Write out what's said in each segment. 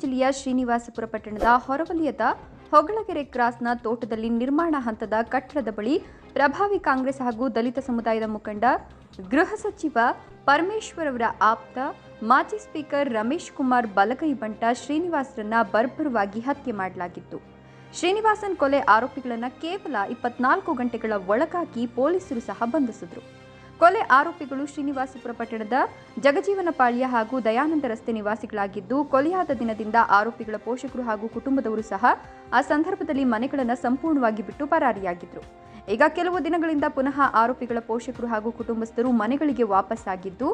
ಜಿಲ್ಲೆಯ ಶ್ರೀನಿವಾಸಪುರ ಪಟ್ಟಣದ ಹೊರವಲಯದ ಹೊಗಳಗೆರೆ ಕ್ರಾಸ್ನ ತೋಟದಲ್ಲಿ ನಿರ್ಮಾಣ ಹಂತದ ಕಟ್ಟಡದ ಬಳಿ ಪ್ರಭಾವಿ ಕಾಂಗ್ರೆಸ್ ಹಾಗೂ ದಲಿತ ಸಮುದಾಯದ ಮುಖಂಡ, ಗೃಹ ಸಚಿವ ಪರಮೇಶ್ವರ್ ಅವರ ಆಪ್ತ, ಮಾಜಿ ಸ್ಪೀಕರ್ ರಮೇಶ್ ಕುಮಾರ್ ಬಲಗೈ ಬಂಟ ಶ್ರೀನಿವಾಸರನ್ನ ಬರ್ಬರವಾಗಿ ಹತ್ಯೆ ಮಾಡಲಾಗಿತ್ತು. ಶ್ರೀನಿವಾಸನ್ ಕೊಲೆ ಆರೋಪಿಗಳನ್ನು ಕೇವಲ ಇಪ್ಪತ್ನಾಲ್ಕು ಗಂಟೆಗಳ ಒಳಗಾಗಿ ಪೊಲೀಸರು ಸಹ ಬಂಧಿಸಿದ್ರು. ಕೊಲೆ ಆರೋಪಿಗಳು ಶ್ರೀನಿವಾಸಪುರ ಪಟ್ಟಣದ ಜಗಜೀವನಪಾಳ್ಯ ಹಾಗೂ ದಯಾನಂದ ರಸ್ತೆ ನಿವಾಸಿಗಳಾಗಿದ್ದು, ಕೊಲೆಯಾದ ದಿನದಿಂದ ಆರೋಪಿಗಳ ಪೋಷಕರು ಹಾಗೂ ಕುಟುಂಬದವರು ಸಹ ಆ ಸಂದರ್ಭದಲ್ಲಿ ಮನೆಗಳನ್ನು ಸಂಪೂರ್ಣವಾಗಿ ಬಿಟ್ಟು ಪರಾರಿಯಾಗಿದ್ರು. ಈಗ ಕೆಲವು ದಿನಗಳಿಂದ ಪುನಃ ಆರೋಪಿಗಳ ಪೋಷಕರು ಹಾಗೂ ಕುಟುಂಬಸ್ಥರು ಮನೆಗಳಿಗೆ ವಾಪಸ್ಸಾಗಿದ್ದು,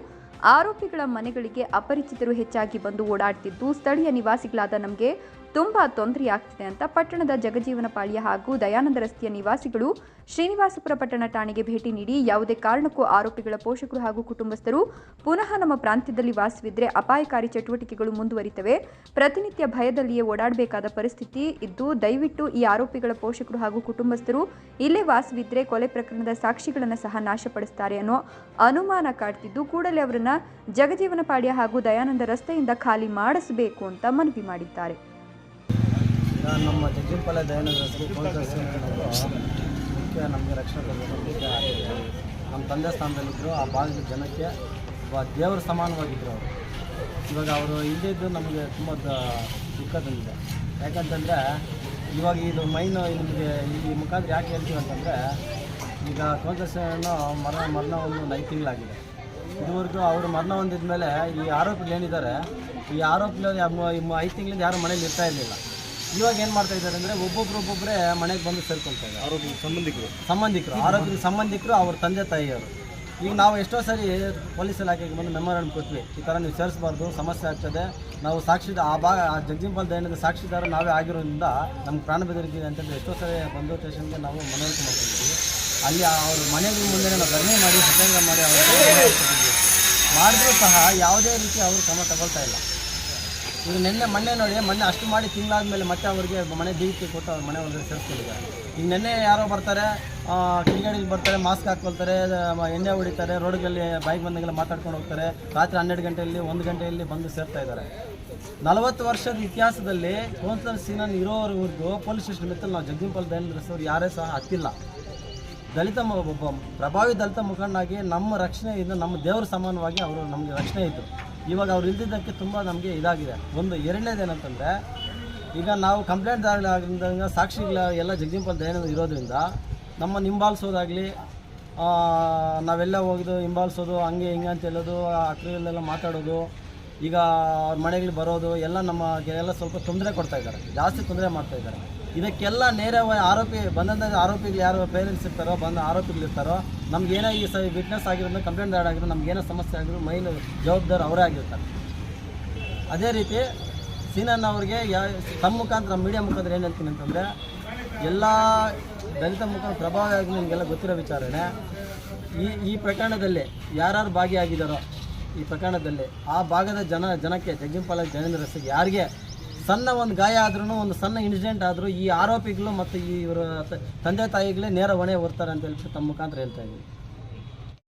ಆರೋಪಿಗಳ ಮನೆಗಳಿಗೆ ಅಪರಿಚಿತರು ಹೆಚ್ಚಾಗಿ ಬಂದು ಓಡಾಡ್ತಿದ್ದು, ಸ್ಥಳೀಯ ನಿವಾಸಿಗಳಾದ ನಮಗೆ ತುಂಬಾ ತೊಂದರೆಯಾಗ್ತಿದೆ ಅಂತ ಪಟ್ಟಣದ ಜಗಜೀವನಪಾಳ್ಯ ಹಾಗೂ ದಯಾನಂದ ರಸ್ತೆಯ ನಿವಾಸಿಗಳು ಶ್ರೀನಿವಾಸಪುರ ಪಟ್ಟಣ ಠಾಣೆಗೆ ಭೇಟಿ ನೀಡಿ ಯಾವುದೇ ಕಾರಣಕ್ಕೂ ಆರೋಪಿಗಳ ಪೋಷಕರು ಹಾಗೂ ಕುಟುಂಬಸ್ಥರು ಪುನಃ ನಮ್ಮ ಪ್ರಾಂತ್ಯದಲ್ಲಿ ವಾಸವಿದ್ರೆ ಅಪಾಯಕಾರಿ ಚಟುವಟಿಕೆಗಳು ಮುಂದುವರಿತವೆ. ಪ್ರತಿನಿತ್ಯ ಭಯದಲ್ಲಿಯೇ ಓಡಾಡಬೇಕಾದ ಪರಿಸ್ಥಿತಿ ಇದ್ದು, ದಯವಿಟ್ಟು ಈ ಆರೋಪಿಗಳ ಪೋಷಕರು ಹಾಗೂ ಕುಟುಂಬಸ್ಥರು ಇಲ್ಲೇ ವಾಸವಿದ್ರೆ ಕೊಲೆ ಪ್ರಕರಣದ ಸಾಕ್ಷಿಗಳನ್ನು ಸಹ ನಾಶಪಡಿಸ್ತಾರೆ ಅನ್ನೋ ಅನುಮಾನ ಕಾಡ್ತಿದ್ದು, ಕೂಡಲೇ ಅವರನ್ನ ಜಗಜೀವನಪಾಳ್ಯ ಹಾಗೂ ದಯಾನಂದ ರಸ್ತೆಯಿಂದ ಖಾಲಿ ಮಾಡಿಸಬೇಕು ಅಂತ ಮನವಿ ಮಾಡಿದ್ದಾರೆ. ಈಗ ನಮ್ಮ ಜಗ್ಗಿಪಾಲ ದಯಾನಗರ ಶ್ರೀ ಕಾಂಗ್ರೆಸ್ ಮುಖ್ಯ ನಮಗೆ ರಕ್ಷಣೆ ಕೊಡಬೇಕು ನಮ್ಮ ತಂದೆ ಸ್ಥಾನದಲ್ಲಿದ್ದರು ಆ ಭಾಗದ ಜನಕ್ಕೆ ದೇವರ ಸಮಾನವಾಗಿದ್ದರು ಅವರು. ಇವಾಗ ಅವರು ಇಲ್ಲದಿದ್ದು ನಮಗೆ ತುಂಬ ದುಃಖ ತಂದಿದೆ. ಯಾಕಂತಂದರೆ ಇವಾಗ ಇದು ಮೈನ್ ನಿಮಗೆ ಈ ಮುಖಾಂತರ ಯಾಕೆ ಹೇಳ್ತೀವಿ ಅಂತಂದರೆ ಈಗ ಕೋಂತಸನ್ನು ಮರಣ ಮರಣ ಒಂದು ನೈದು ತಿಂಗಳಾಗಿದೆ. ಇದುವರೆಗೂ ಅವರು ಮರಣ ಹೊಂದಿದ ಮೇಲೆ ಈ ಆರೋಪಿಗಳು ಏನಿದ್ದಾರೆ, ಈ ಆರೋಪಿಗಳು ಐದು ತಿಂಗಳಿಂದ ಯಾರು ಮನೇಲಿ ಇರ್ತಾ ಇರಲಿಲ್ಲ. ಇವಾಗ ಏನು ಮಾಡ್ತಾ ಇದ್ದಾರೆ ಅಂದರೆ ಒಬ್ಬೊಬ್ರು ಒಬ್ಬೊಬ್ಬರೇ ಮನೆಗೆ ಬಂದು ಸೇರ್ಕೊಳ್ತಾ ಇದ್ದಾರೆ. ಸಂಬಂಧಿಕರು. ಸಂಬಂಧಿಕರು ಆರೋಗ್ಯ ಸಂಬಂಧಿಕರು ಅವ್ರ ತಂದೆ ತಾಯಿಯವರು. ಈಗ ನಾವು ಎಷ್ಟೋ ಸರಿ ಪೊಲೀಸ್ ಇಲಾಖೆಗೆ ಬಂದು ಮೆಮೊರಾಂಡ್ ಕೊಟ್ವಿ ಈ ಥರ ನೀವು ಸೇರಿಸಬಾರ್ದು ಸಮಸ್ಯೆ ಆಗ್ತದೆ ನಾವು ಸಾಕ್ಷಿ ಆ ಭಾಗ ಆ ಜಗಜಿಂಪಾಲ್ ದಯನದ ಸಾಕ್ಷಿದಾರ ನಾವೇ ಆಗಿರೋದ್ರಿಂದ ನಮ್ಗೆ ಪ್ರಾಣ ಬೆದರಿಕೆ ಅಂತಂದರೆ ಎಷ್ಟೋ ಸರಿ ಬಂದು ಸ್ಟೇಷನ್ಗೆ ನಾವು ಮನವರಿಕೆ ಮಾಡ್ಕೊಂಡಿದ್ವಿ ಅಲ್ಲಿ ಅವ್ರ ಮನೆ ಮುಂದೆ ನಾವು ಧರಣಿ ಮಾಡಿ ಸತ್ಯಾಂಗ ಮಾಡಿ ಅವರು ಮಾಡಿದ್ರೂ ಸಹ ಯಾವುದೇ ರೀತಿ ಅವರು ಕ್ರಮ ತಗೊಳ್ತಾ ಇಲ್ಲ. ಈಗ ನಿನ್ನೆ ಮೊನ್ನೆ ನೋಡಿ, ಮೊನ್ನೆ ಅಷ್ಟು ಮಾಡಿ ತಿಂಗಳಾದ್ಮೇಲೆ ಮತ್ತೆ ಅವರಿಗೆ ಮನೆ ಬೀಗಕ್ಕೆ ಕೊಟ್ಟು ಅವ್ರ ಮನೆ ಒಳಗಡೆ ಸೇರಿಸ್ಕೊಂಡಿದ್ದಾರೆ. ಈಗ ನಿನ್ನೆ ಯಾರೋ ಬರ್ತಾರೆ ಕಿಡಿಗಾಡಿಗೆ ಬರ್ತಾರೆ, ಮಾಸ್ಕ್ ಹಾಕ್ಕೊಳ್ತಾರೆ ಮ- ಎಣ್ಣೆ ಹೊಡಿತಾರೆ ರೋಡ್ಗಳಲ್ಲಿ ಬೈಕ್ ಬಂದಾಗೆಲ್ಲ ಮಾತಾಡ್ಕೊಂಡು ಹೋಗ್ತಾರೆ, ರಾತ್ರಿ ಹನ್ನೆರಡು ಗಂಟೆಯಲ್ಲಿ, ಒಂದು ಗಂಟೆಯಲ್ಲಿ ಬಂದು ಸೇರ್ತಾ ಇದ್ದಾರೆ. ನಲವತ್ತು ವರ್ಷದ ಇತಿಹಾಸದಲ್ಲಿ ಕೌನ್ಸಿಲರ್ ಸೀನನ್ ಇರೋವರೆಗೂ ಪೊಲೀಸ್ ಸ್ಟೇಷನ್ ಮೆತ್ತಲ್ಲಿ ನಾವು ಜಗದೀಪಲ್ ಸರ್ ಯಾರೇ ಸಹ ಹತ್ತಿಲ್ಲ. ದಲಿತ ಒಬ್ಬ ಪ್ರಭಾವಿ ದಲಿತ ಮುಖಂಡಾಗಿ ನಮ್ಮ ರಕ್ಷಣೆ ಇದು ನಮ್ಮ ದೇವರ ಸಮಾನವಾಗಿ ಅವರು ನಮಗೆ ರಕ್ಷಣೆ ಇದ್ದರು ಇವಾಗ ಅವ್ರು ಇಲ್ದಿದ್ದಕ್ಕೆ ತುಂಬ ನಮಗೆ ಇದಾಗಿದೆ. ಒಂದು ಎರಡನೇದೇನಂತಂದರೆ ಈಗ ನಾವು ಕಂಪ್ಲೇಂಟ್ ಆಗಿದ್ದಾಗ ಸಾಕ್ಷಿಗಳ ಎಲ್ಲ ಜಗದೀಪಲ್ ದಯಾನಂದ ಇರೋದ್ರಿಂದ ನಮ್ಮ ಹಿಂಬಾಲಿಸೋದಾಗಲಿ ನಾವೆಲ್ಲ ಹೋಗಿದ್ದು ಹಿಂಬಾಲಿಸೋದು, ಹಂಗೆ ಹಿಂಗೆ ಅಂತ ಹೇಳೋದು ಅಕ್ರದಲ್ಲೆಲ್ಲ ಮಾತಾಡೋದು, ಈಗ ಅವ್ರ ಮನೆಗಳಿಗೆ ಬರೋದು, ಎಲ್ಲ ನಮ್ಮ ಎಲ್ಲ ಸ್ವಲ್ಪ ತೊಂದರೆ ಕೊಡ್ತಾ ಇದ್ದಾರೆ. ಜಾಸ್ತಿ ತೊಂದರೆ ಮಾಡ್ತಾ ಇದ್ದಾರೆ. ಇದಕ್ಕೆಲ್ಲ ನೇರವಾಗಿ ಆರೋಪಿ ಬಂದಂಥ ಆರೋಪಿಗಳು ಯಾರು ಪೇರೆಂಟ್ಸ್ ಇರ್ತಾರೋ, ಬಂದ ಆರೋಪಿಗಳು ಇರ್ತಾರೋ, ನಮ್ಗೆ ಏನೇ ಈ ಸ ವಿಟ್ನೆಸ್ ಆಗಿರೋದು ಕಂಪ್ಲೇಂಟ್ ಆಗಿರೋ ನಮ್ಗೆ ಏನೋ ಸಮಸ್ಯೆ ಆಗಿರೋ ಮೈನ್ ಜವಾಬ್ದಾರಿ ಅವರೇ ಆಗಿರ್ತಾರೆ. ಅದೇ ರೀತಿ ಸೀನನ್ ಅವ್ರಿಗೆ ಯಾ, ತಮ್ಮ ಮುಖಾಂತರ ಮೀಡಿಯಾ ಮುಖಾಂತರ ಏನು ಹೇಳ್ತೀನಿ ಅಂತಂದರೆ, ಎಲ್ಲ ದಲಿತ ಮುಖಾಂತರ ಪ್ರಭಾವ ಆಗಿ ನಿಮಗೆಲ್ಲ ಗೊತ್ತಿರೋ ವಿಚಾರಣೆ. ಈ ಈ ಪ್ರಕರಣದಲ್ಲಿ ಯಾರ್ಯಾರು ಭಾಗಿಯಾಗಿದ್ದಾರೋ, ಈ ಪ್ರಕರಣದಲ್ಲಿ ಆ ಭಾಗದ ಜನ, ಜನಕ್ಕೆ ಜಗ್ಗಿಂಪಾಲ ಜನೇಂದ್ರ ಯಾರಿಗೆ ಸಣ್ಣ ಒಂದು ಗಾಯ ಆದ್ರೂ ಒಂದು ಸಣ್ಣ ಇನ್ಸಿಡೆಂಟ್ ಆದರೂ ಈ ಆರೋಪಿಗಳು ಮತ್ತು ಇವರ ತಂದೆ ತಾಯಿಗಳೇ ನೇರ ಹೊಣೆ ಹೊರ್ತಾರೆ ಅಂತ ಹೇಳ್ಬಿಟ್ಟು ತಮ್ಮ ಮುಖಾಂತರ ಹೇಳ್ತಾ ಇದ್ದೀನಿ.